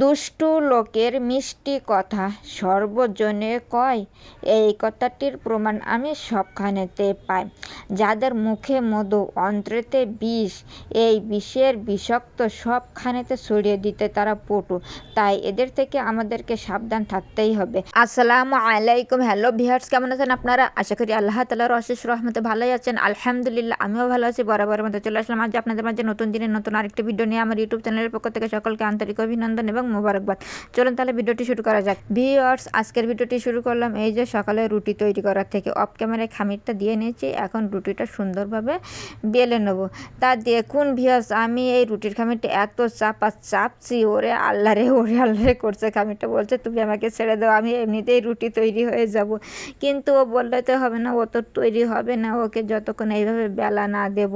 দুষ্টু লোকের মিষ্টি কথা সর্বজনে কয়। এই কথাটির প্রমাণ আমি সবখানেতে পাই। যাদের মুখে মধু, অন্ত্রেতে বিষ, এই বিষের বিষাক্ত সবখানেতে ছড়িয়ে দিতে তারা পটু। তাই এদের থেকে আমাদেরকে সাবধান থাকতেই হবে। আসসালামু আলাইকুম। হ্যালো ভিহার্স কেমন আছেন আপনারা? আশা করি আল্লাহ তালার অশেষ রহমতে ভালোই আছেন। আলহামদুলিল্লাহ, আমিও ভালো আছি। বরাবর মতো চলে আসলাম। আজ আপনাদের মাঝে নতুন দিনের নতুন আরেকটি ভিডিও নিয়ে আমার ইউটিউব চ্যানেলের পক্ষ থেকে সকলকে আন্তরিক অভিনন্দন এবং মোবারকবাদ। চলুন তাহলে ভিডিওটি শুরু করা যাক। ভিওয়ার্স আজকের ভিডিওটি শুরু করলাম এই যে সকালে রুটি তৈরি করার থেকে। অফ ক্যামেরায় খামিরটা দিয়ে নিয়েছি, এখন রুটিটা সুন্দরভাবে বেলে নেব। তা দেখুন ভিওয়ার্স আমি এই রুটির খামিরটা এত চাপা চাপছি, ওরে আল্লাহ রে, ওরে আল্লাহ রে করছে খামিরটা। বলছে, তুমি আমাকে ছেড়ে দাও, আমি এমনিতেই রুটি তৈরি হয়ে যাব। কিন্তু ও বললে তো হবে না, ও তো তৈরি হবে না, ওকে যতক্ষণ এইভাবে বেলা না দেব।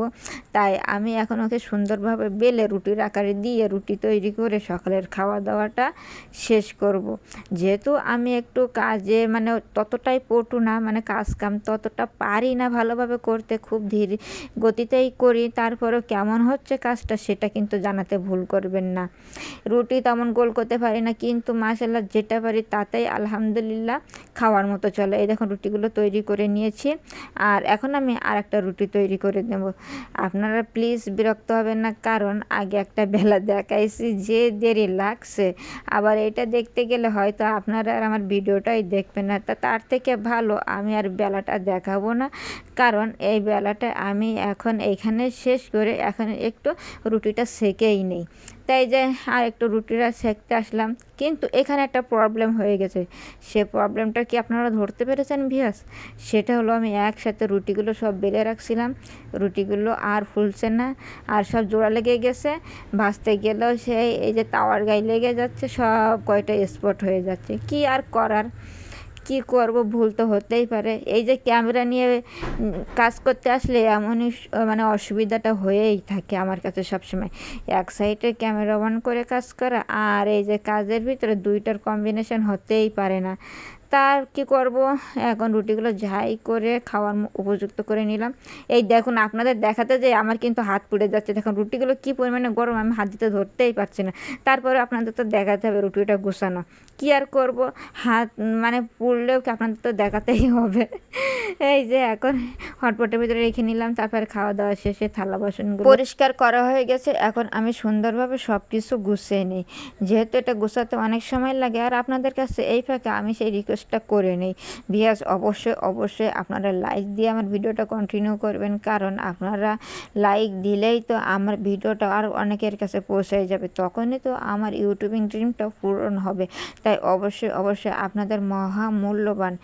তাই আমি এখন ওকে সুন্দরভাবে বেলে রুটির আকারে দিয়ে রুটি তৈরি করে সকালের খাওয়া দাওয়াটা শেষ করব। যেহেতু আমি একটু কাজে মানে ততটাই পটু না মানে কাজ কাম ততটা পারি না ভালোভাবে করতে, খুব ধীর গতিতেই করি, তারপরেও কেমন হচ্ছে কাজটা সেটা কিন্তু জানাতে ভুল করবেন না। রুটি তেমন গোল করতে পারি না, কিন্তু মাসাল্লাহ যেটা পারি তাতেই আলহামদুলিল্লাহ খাওয়ার মতো চলে। এই দেখুন রুটিগুলো তৈরি করে নিয়েছি, আর এখন আমি আর একটা রুটি তৈরি করে দেব আপনারা প্লিজ বিরক্ত হবেন না, কারণ আগে একটা বেলা দেখাইছি যে দেরি লাগছে। আবার এটা দেখতে গেলে হয়তো আপনারা আর আমার ভিডিওটাই দেখবেন না। তা তার থেকে ভালো আমি আর বেলাটা দেখাবো না। কারণ এই বেলাটা আমি এখন এইখানে শেষ করে এখন একটু রুটিটা সেকেই নেই। তাই যে আর একটু রুটিটা সেঁকতে আসলাম, কিন্তু এখানে একটা প্রবলেম হয়ে গেছে। সে প্রবলেমটা কি আপনারা ধরতে পেরেছেন ভিয়াস সেটা হলো আমি একসাথে রুটিগুলো সব বেলে রাখছিলাম। রুটিগুলো আর ফুলছে না, আর সব জোড়া লেগে গেছে। ভাজতে গেলেও সেই এই যে তাওয়ার গায়ে লেগে যাচ্ছে, সব কয়টা স্পট হয়ে যাচ্ছে। কি আর করার? কি করব ভুল তো হতেই পারে। এই যে ক্যামেরা নিয়ে কাজ করতে আসলে এমনই মানে অসুবিধাটা হয়েই থাকে আমার কাছে সবসময়। এক সাইডে ক্যামেরা অন করে কাজ করা আর এই যে কাজের ভিতরে দুইটার কম্বিনেশন হতেই পারে না। তার কি করব? এখন রুটিগুলো ঝাই করে খাওয়ার উপযুক্ত করে নিলাম। এই দেখুন, আপনাদের দেখাতে যে আমার কিন্তু হাত পুড়ে যাচ্ছে। দেখুন, রুটিগুলো কী পরিমাণে গরম, আমি হাত দিতে ধরতেই পারছি না। তারপরে আপনাদের তো দেখাতে হবে রুটিটা গুছানো। কী আর করব? হাত মানে পুড়লেও কি আপনাদের তো দেখাতেই হবে। এই যে এখন হটপটের ভিতরে রেখে নিলাম, তারপরে খাওয়া দাওয়া শেষে থালা বাসনগুলো পরিষ্কার করা হয়ে গেছে। এখন আমি সুন্দরভাবে সব কিছু গুছিয়ে নিই। যেহেতু এটা গুছাতে অনেক সময় লাগে, আর আপনাদের কাছে এই ফাঁকে আমি সেই রিকোয়েস্টটা করে নিই। বিয়াস অবশ্যই অবশ্যই আপনারা লাইক দিয়ে আমার ভিডিওটা কন্টিনিউ করবেন। কারণ আপনারা লাইক দিলেই তো আমার ভিডিওটা আর অনেকের কাছে পৌঁছে যাবে। তখনই তো আমার ইউটিউবিং ড্রিমটা পূরণ হবে। তাই অবশ্যই অবশ্যই আপনাদের মহামূল্যবান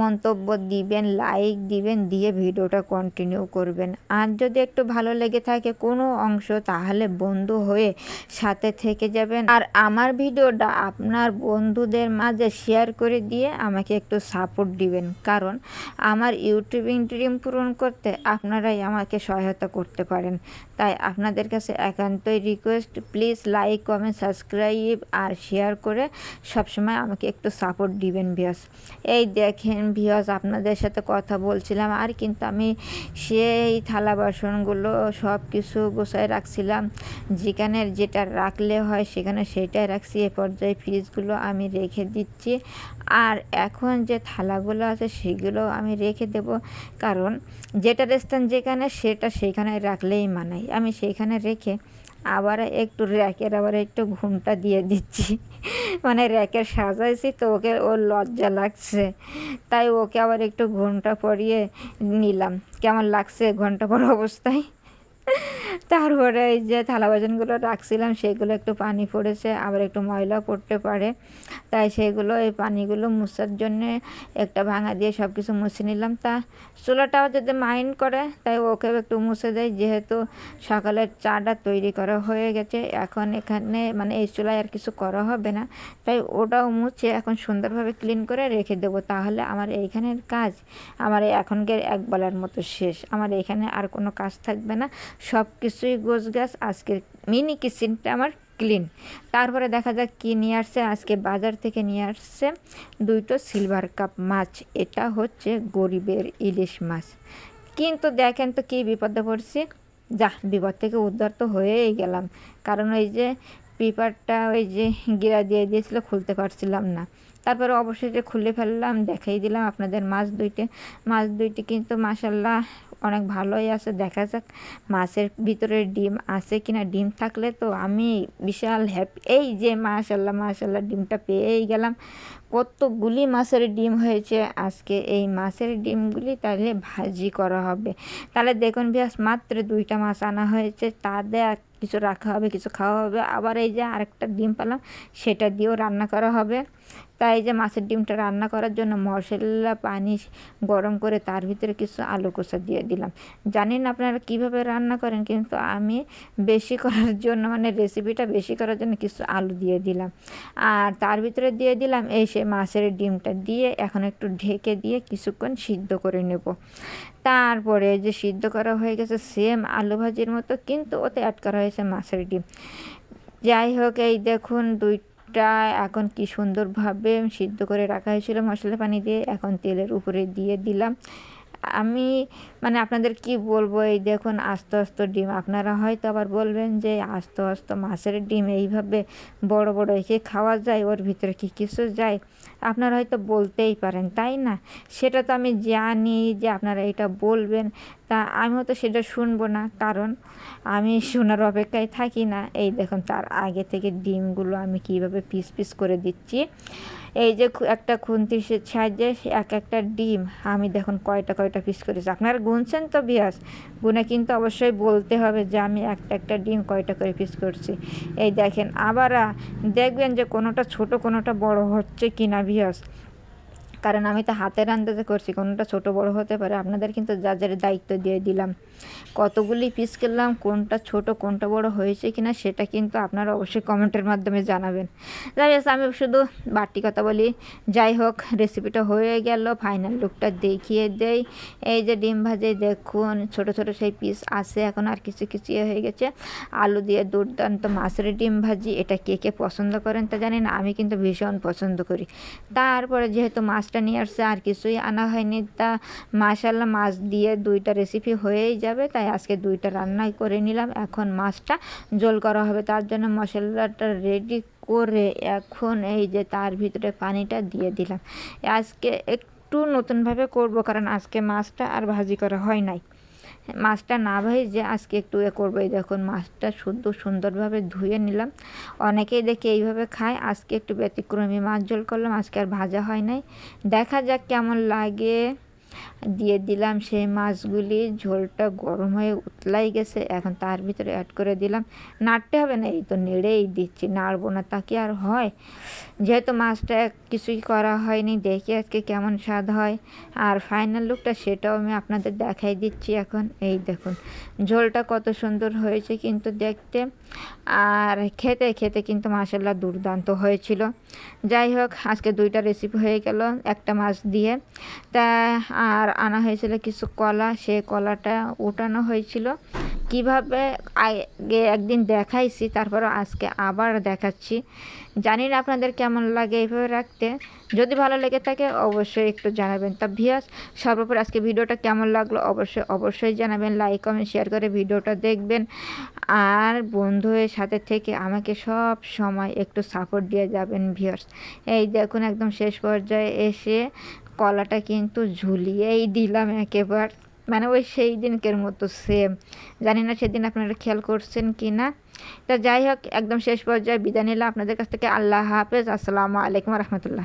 মন্তব্য দিবেন লাইক দিবেন, দিয়ে ভিডিওটা কন্টিনিউ করবেন। আর যদি একটু ভালো লেগে থাকে কোনো অংশ, তাহলে বন্ধু হয়ে সাথে থেকে যাবেন। আর আমার ভিডিওটা আপনার বন্ধুদের মাঝে শেয়ার করে দিয়ে আমাকে একটু সাপোর্ট দিবেন। কারণ আমার ইউটিউবিং ড্রিম পূরণ করতে আপনারাই আমাকে সহায়তা করতে পারেন। তাই আপনাদের কাছে একান্তই request please like comment subscribe R share করে সবসময় আমাকে একটু সাপোর্ট দিবেন ভিয়াস এই দেখেন ভিয়াস আপনাদের সাথে কথা বলছিলাম আর কিন্তু আমি সেই থালা বাসনগুলো সব কিছু গোছায় রাখছিলাম। যেখানে যেটা রাখলে হয় সেখানে সেটাই রাখছি। এ পর্যায়ে ফ্রিজগুলো আমি রেখে দিচ্ছি। আর এখন যে থালাগুলো আছে সেগুলো আমি রেখে দেব। কারণ যেটা স্থান যেখানে সেটা সেইখানে রাখলেই মানাই আমি সেইখানে রেখে আবার একটু র্যাকের আবার একটু ঘুমটা দিয়ে দিচ্ছি। মানে র্যাকের সাজাইছি তো ওকে ওর লজ্জা লাগছে। তাই ওকে আবার একটু ঘুমটা পরিয়ে নিলাম। কেমন লাগছে ঘণ্টা পর অবস্থায়? তারপরে এই যে থালা বাসনগুলো রাখছিলাম, সেগুলো একটু পানি পড়েছে, আবার একটু ময়লা পড়তে পারে। তাই সেগুলো, এই পানিগুলো মুছার জন্যে একটা ভাঙা দিয়ে সব কিছু মুছে নিলাম। তা চুলাটাও যদি মাইন্ড করে, তাই ওকেও একটু মুছে দেয় যেহেতু সকালের চাটা তৈরি করা হয়ে গেছে, এখন এখানে মানে এই চুলায় আর কিছু করা হবে না। তাই ওটাও মুছে এখন সুন্দরভাবে ক্লিন করে রেখে দেবো। তাহলে আমার এইখানের কাজ, আমার এখনকার এক বেলার মতো শেষ। আমার এখানে আর কোনো কাজ থাকবে না। সব কিছুই গোছ গাছ আজকের মিনি কিচেনটা আমার ক্লিন তারপরে দেখা যাক কী নিয়ে আসছে, আজকে বাজার থেকে নিয়ে আসছে দুইটো সিলভার কাপ মাছ। এটা হচ্ছে গরিবের ইলিশ মাছ। কিন্তু দেখেন তো কী বিপদে পড়ছি। যা, বিপদ থেকে উদ্ধার তো হয়েই গেলাম। কারণ ওই যে পেপারটা ওই যে গিরা দিয়ে দিয়েছিল, খুলতে পারছিলাম না। তারপরে অবশেষে খুলে ফেললাম, দেখাই দিলাম আপনাদের মাছ দুইটে। মাছ দুইটি কিন্তু মাসাল্লাহ অনেক ভালোই আছে, দেখা যাক মাছের ভিতরে ডিম আছে কিনা। ডিম থাকলে তো আমি বিশাল হ্যাপি এই যে মাশাল্লাহ মাশাল্লাহ, ডিমটা পেয়েই গেলাম। কতগুলি মাছের ডিম হয়েছে আজকে? এই মাছের ডিমগুলি তাহলে ভাজি করা হবে। তাহলে দেখুন বিয়াস মাত্র দুইটা মাছ আনা হয়েছে। তা তাদের কিছু রাখা হবে, কিছু খাওয়া হবে। আবার এই যে আরেকটা ডিম পেলাম, সেটা দিয়েও রান্না করা হবে। তাই যে মাছের ডিমটা রান্না করার জন্য মশলা, পানি গরম করে তার ভিতরে কিছু আলু কষা দিয়ে দিলাম। জানি না আপনারা কীভাবে রান্না করেন? কিন্তু আমি বেশি করার জন্য মানে রেসিপিটা বেশি করার জন্য কিছু আলু দিয়ে দিলাম। আর তার ভিতরে দিয়ে দিলাম এই সে মাছের ডিমটা দিয়ে এখন একটু ঢেকে দিয়ে কিছুক্ষণ সিদ্ধ করে নেব। তারপরে যে সিদ্ধ করা হয়ে গেছে সেম আলু ভাজির মতো, কিন্তু ওতে অ্যাড করা হয়েছে মাছের ডিম। যাই হোক, এই দেখুন দুই টা এখন কি সুন্দরভাবে সিদ্ধ করে রাখা হয়েছিল মশলা পানি দিয়ে, এখন তেলের উপরে দিয়ে দিলাম। আমি মানে আপনাদের কি বলব, এই দেখুন আস্তে আস্তে ডিম। আপনারা হয়তো আবার বলবেন যে আস্তে আস্তে মাছের ডিম এইভাবে বড় বড় এসে খাওয়া যায়, ওর ভিতরে কি কিছু যায়? আপনারা হয়তো বলতেই পারেন, তাই না? সেটা তো আমি জানি যে আপনারা এটা বলবেন। তা আমিও তো সেটা শুনব না। কারণ আমি শোনার অপেক্ষায় থাকি না। এই দেখুন, তার আগে থেকে ডিমগুলো আমি কীভাবে পিস পিস করে দিচ্ছি। এই যে একটা খুন্তির সাহায্যে এক একটা ডিম আমি দেখুন কয়টা কয়টা পিস করেছি আপনারা গুনছেন তো বিয়াস গুনে কিন্তু অবশ্যই বলতে হবে যে আমি একটা একটা ডিম কয়টা করে পিস করছি। এই দেখেন, আবার দেখবেন যে কোনোটা ছোট, কোনোটা বড় হচ্ছে কিনা বিয়াস কারণ আমি তো হাতের আন্দাজে করছি, কোনটা ছোট বড় হতে পারে, আপনাদের কিন্তু যা যার দায়িত্ব দিয়ে দিলাম। কতগুলি পিস করলাম কোনটা ছোট, কোনটা বড় হয়েছে কিনা, সেটা কিন্তু আপনারা অবশ্যই কমেন্টের মাধ্যমে জানাবেন। যাই আমি শুধু বাড়তি কথা বলি। যাই হোক রেসিপিটা হয়ে গেল ফাইনাল লুকটা দেখিয়ে দেই। এই যে ডিম ভাজে, দেখুন, ছোট ছোট সেই পিস আছে, এখন আর কিছু কিছু ইয়ে হয়ে গেছে। আলু দিয়ে দুর্দান্ত মাছের ডিম ভাজি, এটা কে কে পছন্দ করেন তা জানি না আমি কিন্তু ভীষণ পছন্দ করি। তারপরে যেহেতু মাছ মাছটা নিয়ে আসছে, আর কিছুই আনা হয়নি। তা মাশাল্লাহ মাছ দিয়ে দুইটা রেসিপি হয়েই যাবে, তাই আজকে দুইটা রান্নাই করে নিলাম। এখন মাছটা জোল করা হবে, তার জন্য মশলাটা রেডি করে এখন এই যে তার ভিতরে পানিটা দিয়ে দিলাম। আজকে একটু নতুনভাবে করব, কারণ আজকে মাছটা আর ভাজি করা হয় নাই। মাছটা না ভাই যে আজকে একটু এ করব। এই দেখুন, মাছটা শুদ্ধ সুন্দরভাবে ধুয়ে নিলাম। অনেকেই দেখে এইভাবে খায়। আজকে একটু ব্যতিক্রমী মাছ ঝোল করলাম, আজকে আর ভাজা হয় নাই। দেখা যাক কেমন লাগে। দিয়ে দিলাম সেই মাছগুলি। ঝোলটা গরম হয়ে উতলাই গেছে। এখন তার ভিতরে অ্যাড করে দিলাম। নাড়তে হবে না, এই তো নেড়েই দিচ্ছি, নাড়বো না, তা কি আর হয়? যেহেতু মাছটা কিছুই করা হয়নি, দেখি আজকে কেমন স্বাদ হয়। আর ফাইনাল লুকটা সেটাও আমি আপনাদের দেখাই দিচ্ছি এখন। এই দেখুন, ঝোলটা কত সুন্দর হয়েছে কিন্তু দেখতে। আর খেতে খেতে কিন্তু মাসাল্লাহ দুর্দান্ত হয়েছিল। যাই হোক, আজকে দুইটা রেসিপি হয়ে গেল, একটা মাছ দিয়ে। তা আর আনা হয়েছিল কিছু কলা সেই কলাটা উঠানো হয়েছিল। কীভাবে আগে একদিন দেখাইছি তারপরে আজকে আবার দেখাচ্ছি। জানি না আপনাদের কেমন লাগে এইভাবে রাখতে। যদি ভালো লেগে থাকে অবশ্যই একটু জানাবেন। তা ভিয়াস সর্বোপরি আজকে ভিডিওটা কেমন লাগল অবশ্যই অবশ্যই জানাবেন। লাইক, কমেন্ট, শেয়ার করে ভিডিওটা দেখবেন। আর বন্ধুদের সাথে থেকে আমাকে সব সময় একটু সাপোর্ট দিয়ে যাবেন ভিয়ার্স এই দেখুন একদম শেষ পর্যায়ে এসে কলাটা কিন্তু ঝুলিয়েই দিলাম একেবার। মানে ওই সেই দিনকের মতো সেম জানি না সেদিন আপনারা খেয়াল করছেন কি না তা যাই হোক, একদম শেষ পর্যায়ে বিদায় নিলাম। আপনাদের কাছ থেকে আল্লাহ হাফেজ। আসসালামু আলাইকুম রহমতুল্লাহ।